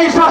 hizo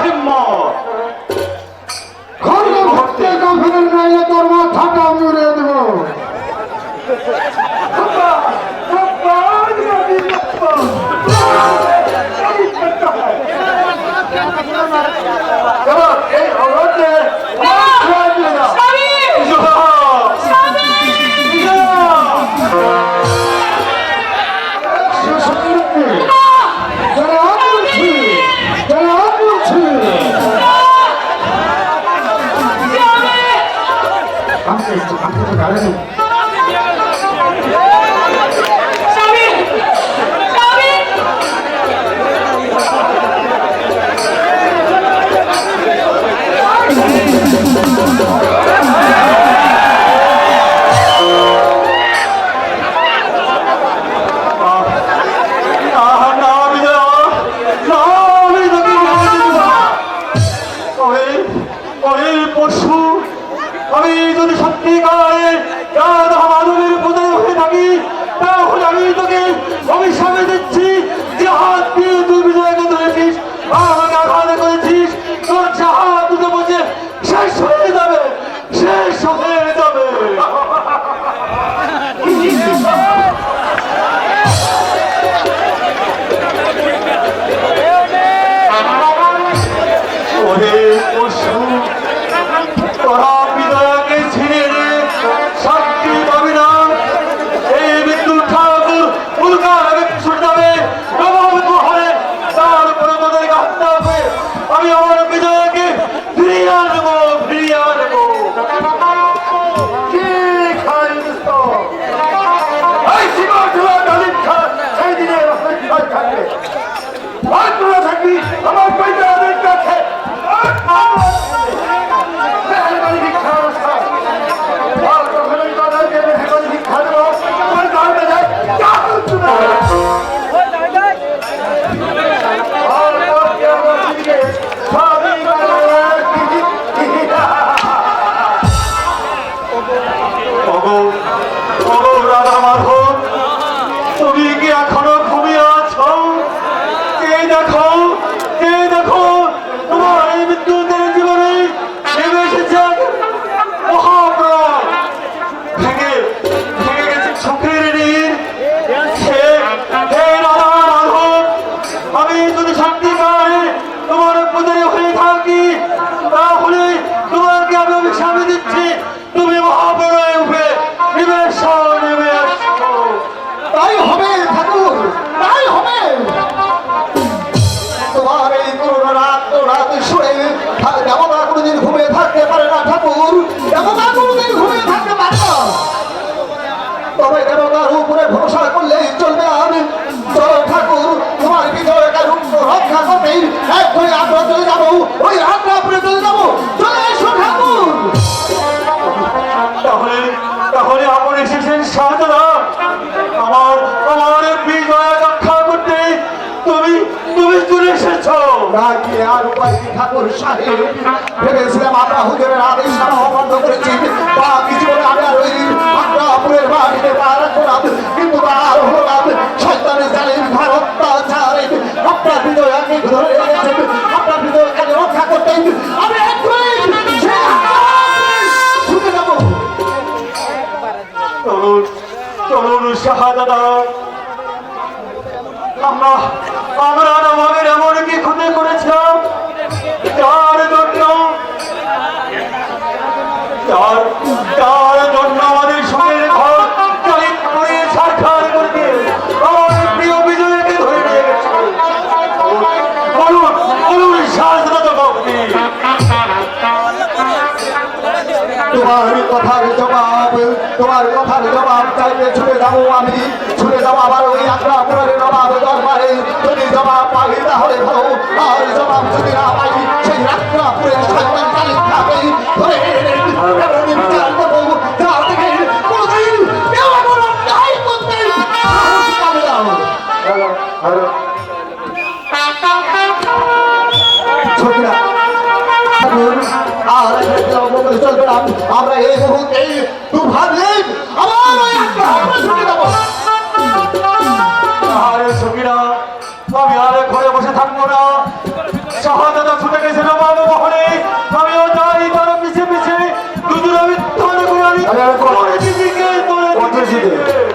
আমি যদি সত্যিকারে রাধা মাধবের পূজায় হয়ে থাকি, তাহলে আমি তোকে অভিশাপে দিচ্ছি যে হাত দিয়ে তুই বিজয়কে ধরেছিস আমাকে আঘাত করেছিস, তোর হাত দুটো বসে শেষ হয়ে যাবে, শেষ হয়ে যাবে। ওরে আর তোমার এই আমরা চলে যাব। ওই রাত্রাপুরে চলে যাব। চলে এসো ঠাকুর। তাহলে তাহলে আপনি এসেছেন শাহজাদা আমার আমার বিজয় রক্ষা করতে তুমি তুমি চলে এসেছ। রাখি আর উপায় কি ঠাকুর সাহেব? ভেবেছিলাম আমরা হুজুরের আদেশ আমরা অবন্ধ করেছি। বা কিছু আমি আর ওই শাহজাদা আমরা আমরা কথার জবাব তোমার কথার জবাব চাইতে ছুটে যাব আমি। ছুটে যাব আবার ওই আগ্রাপুরের নবাব দরবারে। যদি জবাব পাই তাহলে ভালো আর জবাব যদি না পাই সেই আগ্রাপুরের সন্তান কালী থাকে। ধরে এমনই বিচার করব। যা থেকে কোনোদিন কেউ এমন অন্যায় করতে সাহস পাবে না। ছোটরা ঠাকুর, আর না আমরা এই মুহূর্তে তুফান নেই আবার ওই যাব আরে সখীরা আমি বসে থাকব না শাহাদাদা ছুটে গেছে নবাব মহলে আমিও যাই তার পিছে পিছে দুজনে আমি ধরে করে দিদিকে।